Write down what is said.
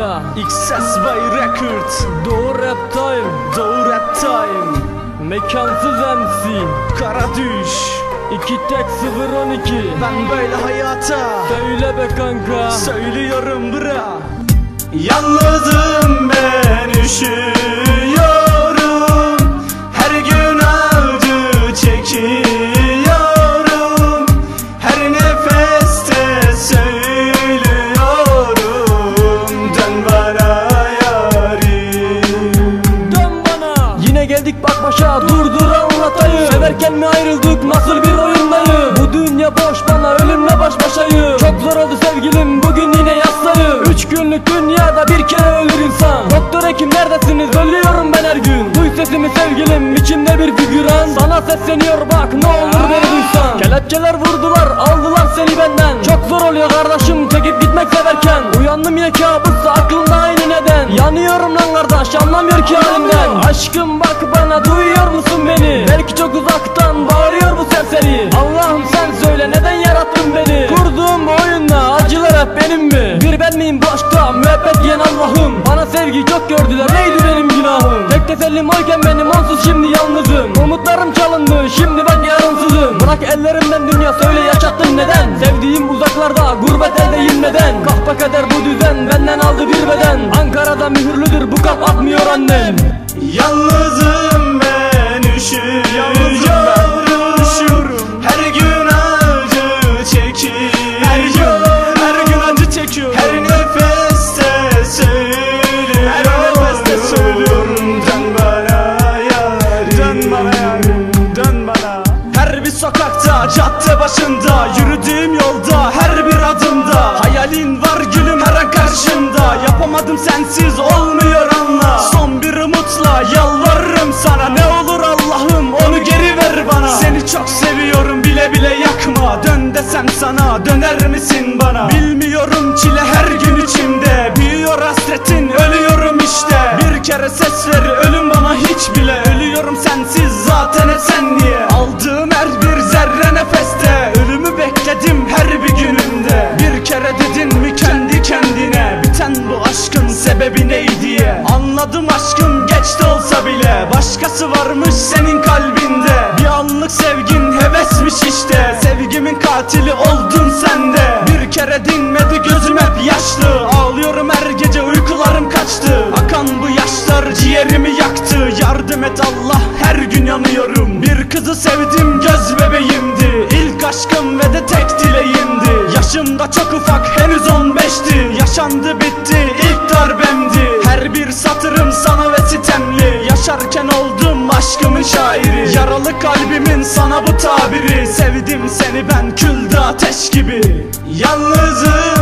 Bismillah XS by Record Doğu Rap Time Doğu Rap Time. Mekansız MC Kara Düş. 2 tek 012 Ben böyle hayata Söyle be kanka. Söylüyorum bra. Yalnızım ben üşüyorum ayrıldık nasıl bir oyundayım? Bu dünya boş bana ölümle baş başayım. Çok zor oldu sevgilim bugün yine yastayım Üç günlük dünyada bir kere ölür insan. Doktor hekim neredesiniz? Ölüyorum ben her gün. Duy sesimi sevgilim içimde bir figüran. Sana sesleniyor bak ne olur beni duysan. Kelepçeler vurdular aldılar seni benden. Çok zor oluyor kardeşim çekip gitmek severken. Uyandım yine kabusla aklımda aynı neden. Yanıyorum lan kardeş anlamıyor ki halimden. Aşkım bak bana duyuyor musun beni? Belki çok uzaktan bağırıyor müebbet diyen Allah'ım. Bana sevgi çok gördüler. Neydi benim günahım? Tek tesellim oyken benim onsuz şimdi yalnızım. Umutlarım çalındı şimdi ben yarınsızım Bırak ellerimden dünya söyle yaşattın neden? Sevdiğim uzaklarda gurbet eldeyim neden? Kahpe kader bu düzen benden aldı bir beden. Ankara'da mühürlüdür bu kalp atmıyor annem. Yalnızım sokakta, cadde başında Yürüdüğüm yolda, her bir adımda. Hayalin var gülüm her an karşımda. Yapamadım sensiz olmuyor anla. Son bir umutla yalvarırım sana. Ne olur Allah'ım onu geri ver bana. Seni çok seviyorum bile bile yakma. Dön desem sana döner misin bana? Bilmiyorum varmış senin kalbinde. Bir anlık sevgin hevesmiş işte. Sevgimin katili oldun sen de. Bir kere dinmedi gözüm hep yaşlı. Ağlıyorum her gece uykularım kaçtı. Akan bu yaşlar ciğerimi yaktı. Yardım et Allah her gün yanıyorum. Bir kızı sevdim göz bebeğimdi. İlk aşkım ve de tek dileğimdi. Yaşımda çok ufak henüz 15'ti Yaşandı bitti aşkımın şairi. Yaralı kalbimin sana bu tabiri. Sevdim seni ben külde ateş gibi. Yalnızım